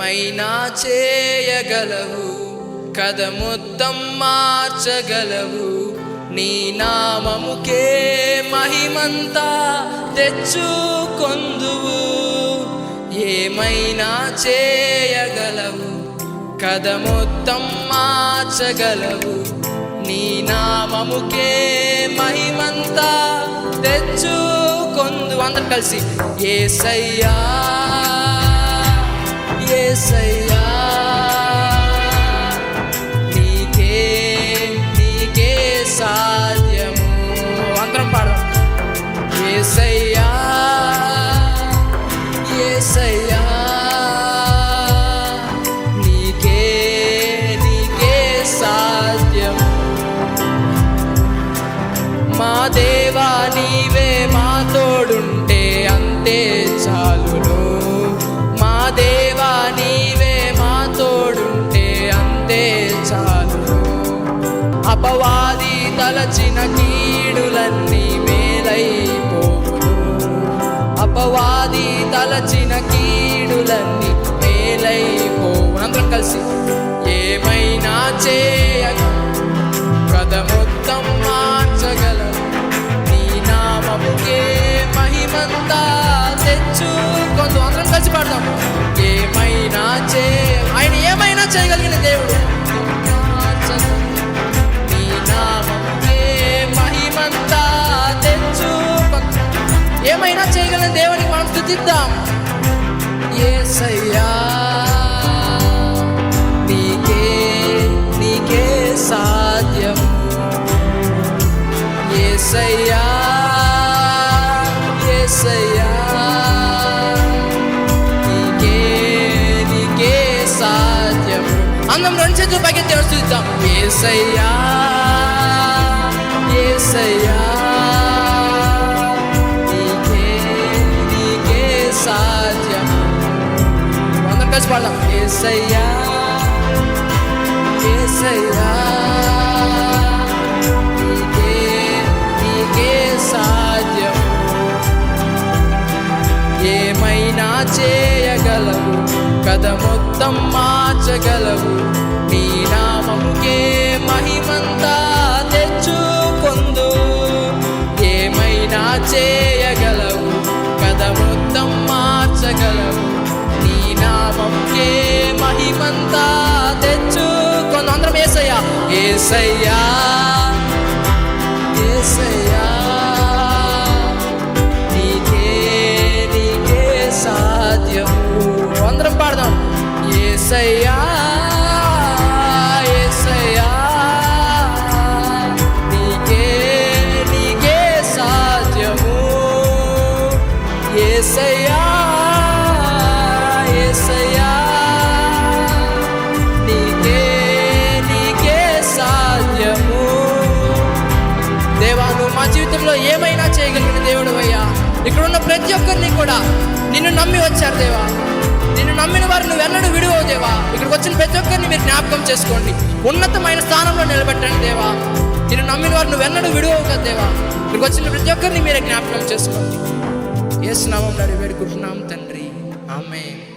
ఏమైనా చేయగలవు? కథ మొత్తం మార్చగలవు. నీ నామముకే మహిమంతా తెచ్చుకొందువు. ఏమైనా చేయగలవు? కథ మొత్తం మార్చగలవు. నీ నామముకే మహిమంతా తెచ్చుకొందు అందరు కలిసి ఏసయ్యా ఏసయ్యా నీకే నీకే సాధ్యము. అందరం పాడదాం. ఏసయ్యా ఏసయ్యా నీకే నీకే సాధ్యము. మా దేవా అపవాది తలచిన కీడులన్నీ మేలైపోవును. అపవాది తలచిన కీడులన్నీ మేలైపోవును. అందరం కలిసి ఏమైనా చేయగ కథ మొత్తం మార్చగల నీ నామముకే మహిమంతా తెచ్చుకొందు అందరం కలిసి పాడదాము. ఏమైనా చేయగల దేవునికి మనం స్థుతిద్దాం. ఏసయ్యా నీకే నీకే సాధ్యం. ఏసయ్యా ఏసయ్యా నీకే నీకే సాధ్యం. అందం రెండు చేతులు పైకి దేవుడు చూద్దాం ఏసయ్యా ఏసయ్యా. కలిసి పాడదాం ఏసయ్యా ఏసయ్యా నీకే నీకే సాధ్యం ఏమైనా చేయగలవు కథ మొత్తం మార్చగలవు నీ నామముకే మహిమంతా తెచ్చుకొందు ఏమైనా చేయగలవు కథ మొత్తం మార్చగలవు ఏసయ్యా ఏసయ్యా ఏసయ్యా నీకే నీకే సాధ్యము. అందరం పాడదాం. ఏసయ్యా ఏసయ్యా నీకే ప్రతి ఒక్కరిని కూడా నిన్ను నమ్మి వచ్చారు దేవా. నిన్ను నమ్మిన వారు నువ్వు ఎన్నడూ విడువవు దేవా. ఇక్కడికి వచ్చిన ప్రతి ఒక్కరిని మీరు జ్ఞాపకం చేసుకోండి. ఉన్నతమైన స్థానంలో నిలబెట్టండి దేవా. నిన్ను నమ్మిన వారు నువ్వు ఎన్నడూ విడువవు కదా దేవా. ఇక్కడికి వచ్చిన ప్రతి ఒక్కరిని మీరే జ్ఞాపకం చేసుకోండి. ఏ స్నామం వేడుకుంటున్నాం తండ్రి. ఆమె